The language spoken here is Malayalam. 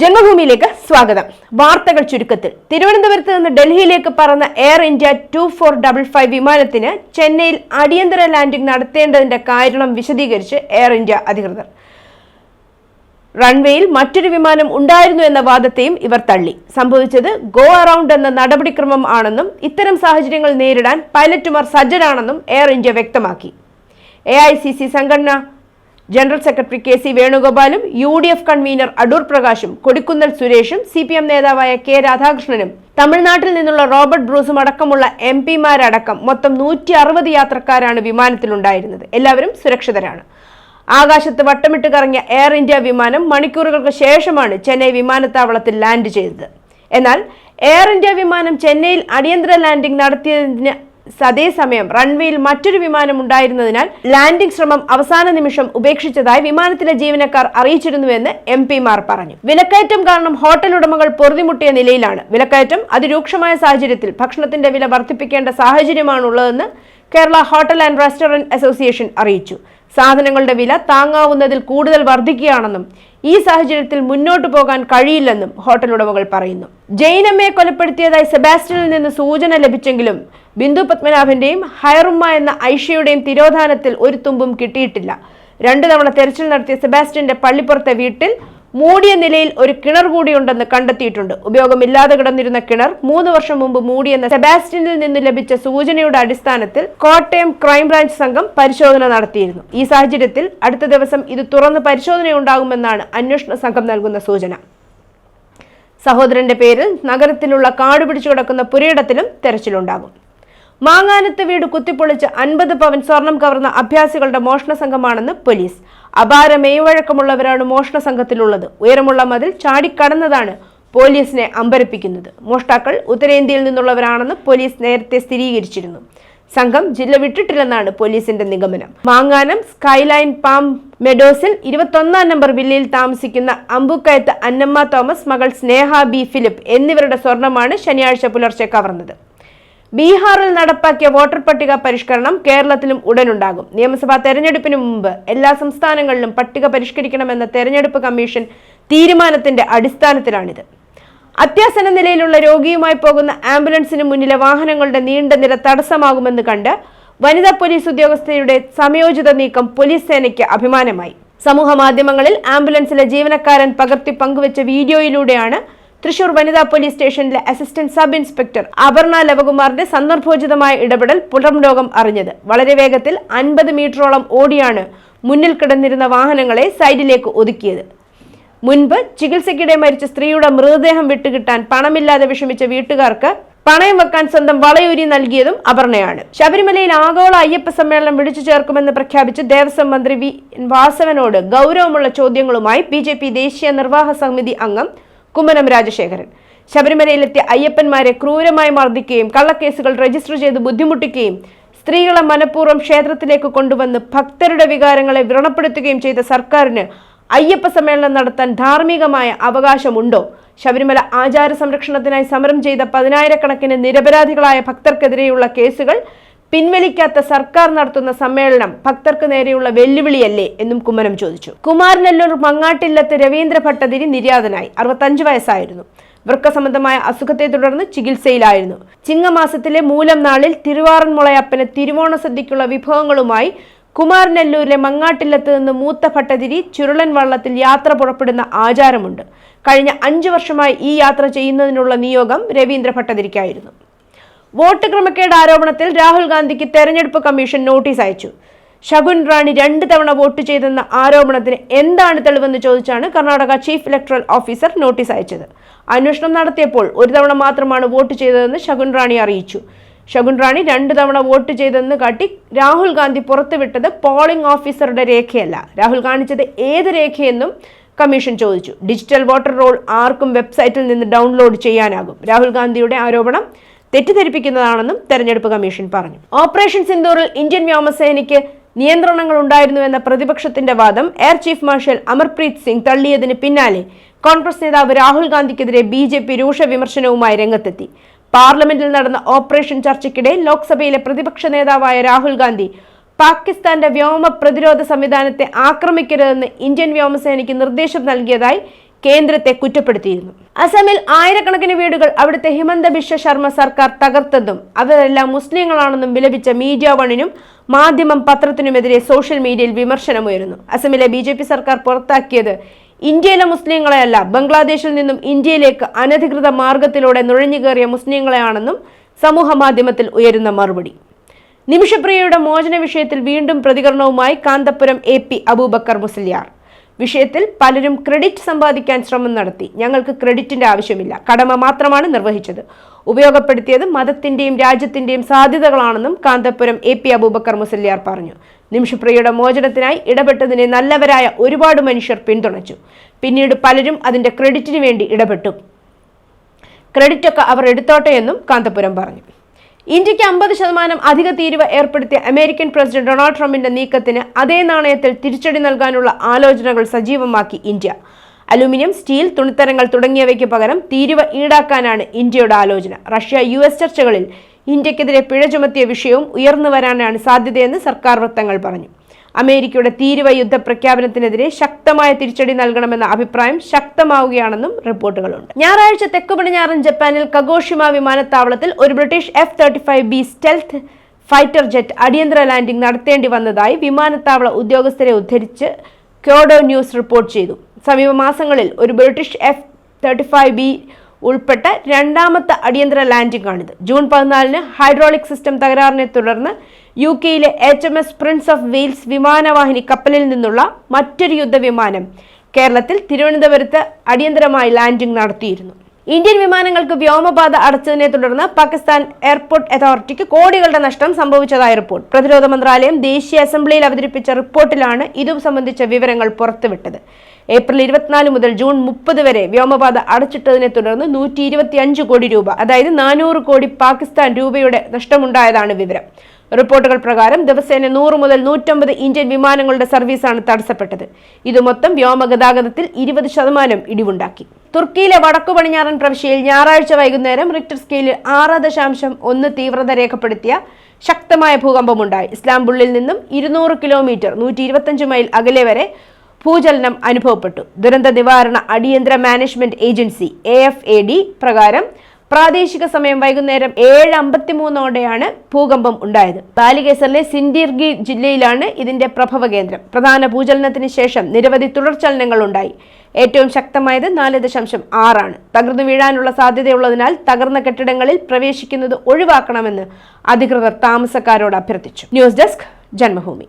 ജന്മഭൂമിയിലേക്ക് സ്വാഗതം. വാർത്തകൾ ചുരുക്കത്തിൽ. തിരുവനന്തപുരത്ത് നിന്ന് ഡൽഹിയിലേക്ക് പറന്ന Air India two four double five വിമാനത്തിന് ചെന്നൈയിൽ അടിയന്തര ലാൻഡിംഗ് നടത്തേണ്ടതിന്റെ കാരണം വിശദീകരിച്ച് എയർ ഇന്ത്യ അധികൃതർ. റൺവേയിൽ മറ്റൊരു വിമാനം ഉണ്ടായിരുന്നു എന്ന വാദത്തെയും ഇവർ തള്ളി. സംഭവിച്ചത് ഗോ അറൌണ്ട് എന്ന നടപടിക്രമം ആണെന്നും ഇത്തരം സാഹചര്യങ്ങൾ നേരിടാൻ പൈലറ്റുമാർ സജ്ജരാണെന്നും എയർ ഇന്ത്യ വ്യക്തമാക്കി. എ ഐ സി സി സംഘടന general secretary K C വേണുഗോപാലും U D F convener Adoor പ്രകാശും Kodikunnil സുരേഷും സി പി എം നേതാവായ കെ രാധാകൃഷ്ണനും തമിഴ്നാട്ടിൽ നിന്നുള്ള റോബർട്ട് ബ്രൂസും അടക്കമുള്ള എം പിമാരടക്കം മൊത്തം നൂറ്റി അറുപത് യാത്രക്കാരാണ് വിമാനത്തിലുണ്ടായിരുന്നത്. എല്ലാവരും സുരക്ഷിതരാണ്. ആകാശത്ത് വട്ടമിട്ട് കറങ്ങിയ എയർ ഇന്ത്യ വിമാനം മണിക്കൂറുകൾക്ക് ശേഷമാണ് ചെന്നൈ വിമാനത്താവളത്തിൽ ലാൻഡ് ചെയ്തത്. എന്നാൽ എയർ ഇന്ത്യ വിമാനം ചെന്നൈയിൽ അടിയന്തര ലാൻഡിംഗ് നടത്തിയതിന് അതേസമയം റൺവേയിൽ മറ്റൊരു വിമാനം ഉണ്ടായിരുന്നതിനാൽ ലാൻഡിംഗ് ശ്രമം അവസാന നിമിഷം ഉപേക്ഷിച്ചതായി വിമാനത്തിലെ ജീവനക്കാർ അറിയിച്ചിരുന്നുവെന്ന് എം പിമാർ പറഞ്ഞു. വിലക്കയറ്റം കാരണം ഹോട്ടൽ ഉടമകൾ പൊറുതിമുട്ടിയ നിലയിലാണ്. വിലക്കയറ്റം അതിരൂക്ഷമായ സാഹചര്യത്തിൽ ഭക്ഷണത്തിന്റെ വില വർദ്ധിപ്പിക്കേണ്ട സാഹചര്യമാണുള്ളതെന്ന് Kerala hotel and restaurant association അറിയിച്ചു. സാധനങ്ങളുടെ വില താങ്ങാവുന്നതിൽ കൂടുതൽ വർദ്ധിക്കുകയാണെന്നും ഈ സാഹചര്യത്തിൽ മുന്നോട്ടു പോകാൻ കഴിയില്ലെന്നും ഹോട്ടൽ ഉടമകൾ പറയുന്നു. ജൈനമ്മയെ കൊലപ്പെടുത്തിയതായി സെബാസ്റ്റ്യനിൽ നിന്ന് സൂചന ലഭിച്ചെങ്കിലും ബിന്ദു പത്മനാഭന്റെയും ഹയറുമ്മ എന്ന ഐഷയുടെയും തിരോധാനത്തിൽ ഒരു തുമ്പും കിട്ടിയിട്ടില്ല. രണ്ടു തവണ തെരച്ചിൽ നടത്തിയ സെബാസ്റ്റ്യന്റെ പള്ളിപ്പുറത്തെ വീട്ടിൽ മൂടിയ നിലയിൽ ഒരു കിണർ കൂടിയുണ്ടെന്ന് കണ്ടെത്തിയിട്ടുണ്ട്. ഉപയോഗമില്ലാതെ കിടന്നിരുന്ന കിണർ മൂന്ന് വർഷം മുമ്പ് മൂടിയെന്ന സെബാസ്റ്റ്യനിൽ നിന്ന് ലഭിച്ച സൂചനയുടെ അടിസ്ഥാനത്തിൽ കോട്ടയം ക്രൈംബ്രാഞ്ച് സംഘം പരിശോധന നടത്തിയിരുന്നു. ഈ സാഹചര്യത്തിൽ അടുത്ത ദിവസം ഇത് തുറന്ന് പരിശോധനയുണ്ടാകുമെന്നാണ് അന്വേഷണ സംഘം നൽകുന്ന സൂചന. സഹോദരന്റെ പേരിൽ നഗരത്തിലുള്ള കാടുപിടിച്ചു കിടക്കുന്ന പുരയിടത്തിലും തെരച്ചിലുണ്ടാകും. മാങ്ങാനത്ത് വീട് കുത്തിപ്പൊളിച്ച് അൻപത് പവൻ സ്വർണം കവർന്ന അഭ്യാസികളുടെ മോഷണ സംഘമാണെന്ന് പോലീസ്. അപാര മെയ്വഴക്കമുള്ളവരാണ് മോഷണ സംഘത്തിലുള്ളത്. ഉയരമുള്ള മതിൽ ചാടിക്കടന്നതാണ് പോലീസിനെ അമ്പരപ്പിക്കുന്നത്. മോഷ്ടാക്കൾ ഉത്തരേന്ത്യയിൽ നിന്നുള്ളവരാണെന്ന് പോലീസ് നേരത്തെ സ്ഥിരീകരിച്ചിരുന്നു. സംഘം ജില്ല വിട്ടിട്ടില്ലെന്നാണ് പോലീസിന്റെ നിഗമനം. മാങ്ങാനം സ്കൈലൈൻ പാം മെഡോസിൽ ഇരുപത്തൊന്നാം നമ്പർ വില്ലയിൽ താമസിക്കുന്ന അമ്പുക്കയത്ത് അന്നമ്മ തോമസ് മകൾ സ്നേഹ ബി ഫിലിപ്പ് എന്നിവരുടെ സ്വർണമാണ് ശനിയാഴ്ച പുലർച്ചെ കവർന്നത്. ബീഹാറിൽ നടപ്പാക്കിയ വോട്ടർ പട്ടിക പരിഷ്കരണം കേരളത്തിലും ഉടനുണ്ടാകും. നിയമസഭാ തെരഞ്ഞെടുപ്പിന് മുമ്പ് എല്ലാ സംസ്ഥാനങ്ങളിലും പട്ടിക പരിഷ്കരിക്കണമെന്ന തെരഞ്ഞെടുപ്പ് കമ്മീഷൻ തീരുമാനത്തിന്റെ അടിസ്ഥാനത്തിലാണിത്. അത്യാസന്ന നിലയിലുള്ള രോഗിയുമായി പോകുന്ന ആംബുലൻസിന് മുന്നിലെ വാഹനങ്ങളുടെ നീണ്ട നിര തടസ്സമാകുമെന്ന് കണ്ട് വനിതാ പോലീസ് ഉദ്യോഗസ്ഥയുടെ സമയോചിത നീക്കം പോലീസ് സേനയ്ക്ക് അഭിമാനമായി. സമൂഹ മാധ്യമങ്ങളിൽ ആംബുലൻസിലെ ജീവനക്കാരൻ പകർത്തി പങ്കുവച്ച വീഡിയോയിലൂടെയാണ് തൃശൂർ വനിതാ പോലീസ് സ്റ്റേഷനിലെ അസിസ്റ്റന്റ് സബ് ഇൻസ്പെക്ടർ അപർണ ലവകുമാറിന്റെ സന്ദർഭോചിതമായ ഇടപെടൽ പുറം ലോകം അറിഞ്ഞത്. വളരെ വേഗത്തിൽ അൻപത് മീറ്ററോളം ഓടിയാണ് മുന്നിൽ കിടന്നിരുന്ന വാഹനങ്ങളെ സൈഡിലേക്ക് ഒതുക്കിയത്. മുൻപ് ചികിത്സയ്ക്കിടെ മരിച്ച സ്ത്രീയുടെ മൃതദേഹം വിട്ടുകിട്ടാൻ പണമില്ലാതെ വിഷമിച്ച വീട്ടുകാർക്ക് പണയം വെക്കാൻ സ്വന്തം വളയൂരി നൽകിയതും അപർണയാണ്. ശബരിമലയിൽ ആഗോള അയ്യപ്പ സമ്മേളനം വിളിച്ചു ചേർക്കുമെന്ന് പ്രഖ്യാപിച്ച് ദേവസ്വം മന്ത്രി വി. വാസവനോട് ഗൗരവമുള്ള ചോദ്യങ്ങളുമായി ബി. ജെ. പി ദേശീയ നിർവാഹ സമിതി അംഗം കുമ്മനം രാജശേഖരൻ. ശബരിമലയിലെത്തിയ അയ്യപ്പന്മാരെ ക്രൂരമായി മർദ്ദിക്കുകയും കള്ളക്കേസുകൾ രജിസ്റ്റർ ചെയ്ത് ബുദ്ധിമുട്ടിക്കുകയും സ്ത്രീകളെ മനഃപൂർവം ക്ഷേത്രത്തിലേക്ക് കൊണ്ടുവന്ന് ഭക്തരുടെ വികാരങ്ങളെ വ്രണപ്പെടുത്തുകയും ചെയ്ത സർക്കാരിന് അയ്യപ്പ സമ്മേളനം നടത്താൻ ധാർമ്മികമായ അവകാശമുണ്ടോ? ശബരിമല ആചാര സംരക്ഷണത്തിനായി സമരം ചെയ്ത പതിനായിരക്കണക്കിന് നിരപരാധികളായ ഭക്തർക്കെതിരെയുള്ള കേസുകൾ പിൻവലിക്കാത്ത സർക്കാർ നടത്തുന്ന സമ്മേളനം ഭക്തർക്ക് നേരെയുള്ള വെല്ലുവിളിയല്ലേ എന്നും കുമ്മനം ചോദിച്ചു. കുമാരനെല്ലൂർ മങ്ങാട്ടില്ലത്ത് രവീന്ദ്ര ഭട്ടതിരി നിര്യാതനായി അറുപത്തഞ്ച് വയസ്സായിരുന്നു. വൃക്ക സംബന്ധമായ അസുഖത്തെ തുടർന്ന് ചികിത്സയിലായിരുന്നു. ചിങ്ങമാസത്തിലെ മൂലം നാളിൽ തിരുവാറന്മുളയപ്പന് തിരുവോണ സദ്യക്കുള്ള വിഭവങ്ങളുമായി കുമാരനെല്ലൂരിലെ മങ്ങാട്ടില്ലത്ത് നിന്ന് മൂത്ത ഭട്ടതിരി ചുരുളൻ വള്ളത്തിൽ യാത്ര പുറപ്പെടുന്ന ആചാരമുണ്ട്. കഴിഞ്ഞ അഞ്ചു വർഷമായി ഈ യാത്ര ചെയ്യുന്നതിനുള്ള നിയോഗം രവീന്ദ്ര ഭട്ടതിരിക്കായിരുന്നു. വോട്ട് ക്രമക്കേട് ആരോപണത്തിൽ രാഹുൽ ഗാന്ധിക്ക് തെരഞ്ഞെടുപ്പ് കമ്മീഷൻ നോട്ടീസ് അയച്ചു. ശകുൻ റാണി രണ്ട് തവണ വോട്ട് ചെയ്തെന്ന ആരോപണത്തിന് എന്താണ് തെളിവെന്ന് ചോദിച്ചാണ് Karnataka chief electoral officer notice അയച്ചത്. അന്വേഷണം നടത്തിയപ്പോൾ ഒരു തവണ മാത്രമാണ് വോട്ട് ചെയ്തതെന്ന് ശകുൻ റാണി അറിയിച്ചു. ശകുൻ റാണി രണ്ട് തവണ വോട്ട് ചെയ്തെന്ന് കാട്ടി രാഹുൽ ഗാന്ധി പുറത്തുവിട്ടത് പോളിംഗ് ഓഫീസറുടെ രേഖയല്ല. രാഹുൽ കാണിച്ചത് ഏത് രേഖയെന്നും കമ്മീഷൻ ചോദിച്ചു. ഡിജിറ്റൽ വോട്ടർ റോൾ ആർക്കും വെബ്സൈറ്റിൽ നിന്ന് ഡൗൺലോഡ് ചെയ്യാനാകും. രാഹുൽ ഗാന്ധിയുടെ ആരോപണം തെറ്റിദ്ധരിപ്പിക്കുന്നതാണെന്നും തെരഞ്ഞെടുപ്പ് കമ്മീഷൻ പറഞ്ഞു. ഓപ്പറേഷൻ സിന്ദൂറിൽ ഇന്ത്യൻ വ്യോമസേനയ്ക്ക് നിയന്ത്രണങ്ങൾ ഉണ്ടായിരുന്നുവെന്ന പ്രതിപക്ഷത്തിന്റെ വാദം air chief marshal Amarpreet Singh തള്ളിയതിന് പിന്നാലെ കോൺഗ്രസ് നേതാവ് രാഹുൽ ഗാന്ധിക്കെതിരെ ബി ജെ പി രൂക്ഷ വിമർശനവുമായി രംഗത്തെത്തി. പാർലമെന്റിൽ നടന്ന ഓപ്പറേഷൻ ചർച്ചയ്ക്കിടെ ലോക്സഭയിലെ പ്രതിപക്ഷ നേതാവായ രാഹുൽ ഗാന്ധി പാകിസ്ഥാന്റെ വ്യോമ പ്രതിരോധ സംവിധാനത്തെ ആക്രമിക്കരുതെന്ന് ഇന്ത്യൻ വ്യോമസേനയ്ക്ക് നിർദ്ദേശം നൽകിയതായി കേന്ദ്രത്തെ കുറ്റപ്പെടുത്തിയിരുന്നു. അസമിൽ ആയിരക്കണക്കിന് വീടുകൾ അവിടുത്തെ ഹിമന്ത ബിശ്വ ശർമ്മ സർക്കാർ തകർത്തെന്നും അവരെല്ലാം മുസ്ലിങ്ങളാണെന്നും വിലപിച്ച മീഡിയ വണിനും മാധ്യമം പത്രത്തിനുമെതിരെ സോഷ്യൽ മീഡിയയിൽ വിമർശനമുയരുന്നു. അസമിലെ ബി സർക്കാർ പുറത്താക്കിയത് ഇന്ത്യയിലെ മുസ്ലിങ്ങളെയല്ല ബംഗ്ലാദേശിൽ നിന്നും ഇന്ത്യയിലേക്ക് അനധികൃത മാർഗത്തിലൂടെ നുഴഞ്ഞുകയറിയ മുസ്ലിങ്ങളെയാണെന്നും സമൂഹ മാധ്യമത്തിൽ ഉയരുന്ന മറുപടി. നിമിഷപ്രിയയുടെ മോചന വിഷയത്തിൽ വീണ്ടും പ്രതികരണവുമായി കാന്തപുരം എ പി അബൂബക്കർ മുസ്ലിയാർ. വിഷയത്തിൽ പലരും ക്രെഡിറ്റ് സമ്പാദിക്കാൻ ശ്രമം നടത്തി. ഞങ്ങൾക്ക് ക്രെഡിറ്റിന്റെ ആവശ്യമില്ല. കടമ മാത്രമാണ് നിർവഹിച്ചത്. ഉപയോഗപ്പെടുത്തിയത് മതത്തിന്റെയും രാജ്യത്തിന്റെയും സാധ്യതകളാണെന്നും കാന്തപുരം എ പി അബൂബക്കർ മുസല്യാർ പറഞ്ഞു. നിമിഷപ്രിയയുടെ മോചനത്തിനായി ഇടപെട്ടതിനെ നല്ലവരായ ഒരുപാട് മനുഷ്യർ പിന്തുണച്ചു. പിന്നീട് പലരും അതിന്റെ ക്രെഡിറ്റിന് വേണ്ടി ഇടപെട്ടു. ക്രെഡിറ്റൊക്കെ അവർ എടുത്തോട്ടെ എന്നും കാന്തപുരം പറഞ്ഞു. ഇന്ത്യയ്ക്ക് അമ്പത് ശതമാനം അധിക തീരുവ ഏർപ്പെടുത്തിയ അമേരിക്കൻ പ്രസിഡന്റ് ഡൊണാൾഡ് ട്രംപിന്റെ നീക്കത്തിന് അതേ നാണയത്തിൽ തിരിച്ചടി നൽകാനുള്ള ആലോചനകൾ സജീവമാക്കി ഇന്ത്യ. അലുമിനിയം സ്റ്റീൽ തുണിത്തരങ്ങൾ തുടങ്ങിയവയ്ക്ക് പകരം തീരുവ ഈടാക്കാനാണ് ഇന്ത്യയുടെ ആലോചന. റഷ്യ യു ചർച്ചകളിൽ ഇന്ത്യക്കെതിരെ പിഴ ചുമത്തിയ വിഷയവും ഉയർന്നു വരാനാണ് സാധ്യതയെന്ന് സർക്കാർ വൃത്തങ്ങൾ പറഞ്ഞു. അമേരിക്കയുടെ തീരുവ യുദ്ധ പ്രഖ്യാപനത്തിനെതിരെ ശക്തമായ തിരിച്ചടി നൽകണമെന്ന അഭിപ്രായം ശക്തമാവുകയാണെന്നും റിപ്പോർട്ടുകളുണ്ട്. ഞായറാഴ്ച തെക്കു പടിഞ്ഞാറൻ ജപ്പാനിൽ കഗോഷിമ വിമാനത്താവളത്തിൽ ഒരു British F thirty five B stealth fighter jet അടിയന്തര ലാൻഡിംഗ് നടത്തേണ്ടി വന്നതായി വിമാനത്താവള ഉദ്യോഗസ്ഥരെ ഉദ്ധരിച്ച് ക്യോഡോ ന്യൂസ് റിപ്പോർട്ട് ചെയ്തു. സമീപ മാസങ്ങളിൽ ഒരു British F thirty five B ഉൾപ്പെട്ട രണ്ടാമത്തെ അടിയന്തര ലാൻഡിംഗ് ആണിത് ജൂൺ പതിനാലിന് ഹൈഡ്രോളിക് സിസ്റ്റം തകരാറിനെ തുടർന്ന് യു കെയിലെ H M S Prince of Wales വിമാനവാഹിനി കപ്പലിൽ നിന്നുള്ള മറ്റൊരു യുദ്ധവിമാനം കേരളത്തിൽ തിരുവനന്തപുരത്ത് അടിയന്തരമായി ലാൻഡിംഗ് നടത്തിയിരുന്നു. ഇന്ത്യൻ വിമാനങ്ങൾക്ക് വ്യോമപാത അടച്ചതിനെ തുടർന്ന് പാകിസ്ഥാൻ എയർപോർട്ട് അതോറിറ്റിക്ക് കോടികളുടെ നഷ്ടം സംഭവിച്ചതായി റിപ്പോർട്ട്. പ്രതിരോധ മന്ത്രാലയം ദേശീയ അസംബ്ലിയിൽ അവതരിപ്പിച്ച റിപ്പോർട്ടിലാണ് ഇതു സംബന്ധിച്ച വിവരങ്ങൾ പുറത്തുവിട്ടത്. ഏപ്രിൽ ഇരുപത്തിനാല് മുതൽ ജൂൺ മുപ്പത് വരെ വ്യോമപാത അടച്ചിട്ടതിനെ തുടർന്ന് നൂറ്റി ഇരുപത്തി കോടി രൂപ അതായത് നാനൂറ് കോടി പാകിസ്ഥാൻ രൂപയുടെ നഷ്ടമുണ്ടായതാണ് വിവരം. റിപ്പോർട്ടുകൾ പ്രകാരം ദിവസേന നൂറ് മുതൽ നൂറ്റമ്പത് ഇന്ത്യൻ വിമാനങ്ങളുടെ സർവീസാണ് തടസ്സപ്പെട്ടത്. ഇത് മൊത്തം വ്യോമഗതാഗതത്തിൽ ഇരുപത് ശതമാനം ഇടിവുണ്ടാക്കി. തുർക്കിയിലെ വടക്കു പടിഞ്ഞാറൻ പ്രവിശ്യയിൽ ഞായറാഴ്ച വൈകുന്നേരം റിക്ടർ സ്കെയിലിൽ ആറ് ദശാംശം ഒന്ന് തീവ്രത രേഖപ്പെടുത്തിയ ശക്തമായ ഭൂകമ്പമുണ്ടായി. ഇസ്ലാംബുള്ളിൽ നിന്നും ഇരുന്നൂറ് കിലോമീറ്റർ നൂറ്റി മൈൽ അകലെ വരെ ഭൂചലനം അനുഭവപ്പെട്ടു. ദുരന്ത നിവാരണ അടിയന്തര management agency A F A D പ്രകാരം പ്രാദേശിക സമയം വൈകുന്നേരം ഏഴ് അമ്പത്തിമൂന്നോടെയാണ് ഭൂകമ്പം ഉണ്ടായത്. ബാലികേസറിലെ സിൻഡിർഗി ജില്ലയിലാണ് ഇതിന്റെ പ്രഭവ കേന്ദ്രം. പ്രധാന ഭൂചലനത്തിന് ശേഷം നിരവധി തുടർചലനങ്ങൾ ഉണ്ടായി. ഏറ്റവും ശക്തമായത് നാല് ദശാംശം ആറാണ്. തകർന്നു വീഴാനുള്ള സാധ്യതയുള്ളതിനാൽ തകർന്ന കെട്ടിടങ്ങളിൽ പ്രവേശിക്കുന്നത് ഒഴിവാക്കണമെന്ന് അധികൃതർ താമസക്കാരോട് അഭ്യർത്ഥിച്ചു. News desk Janmabhumi.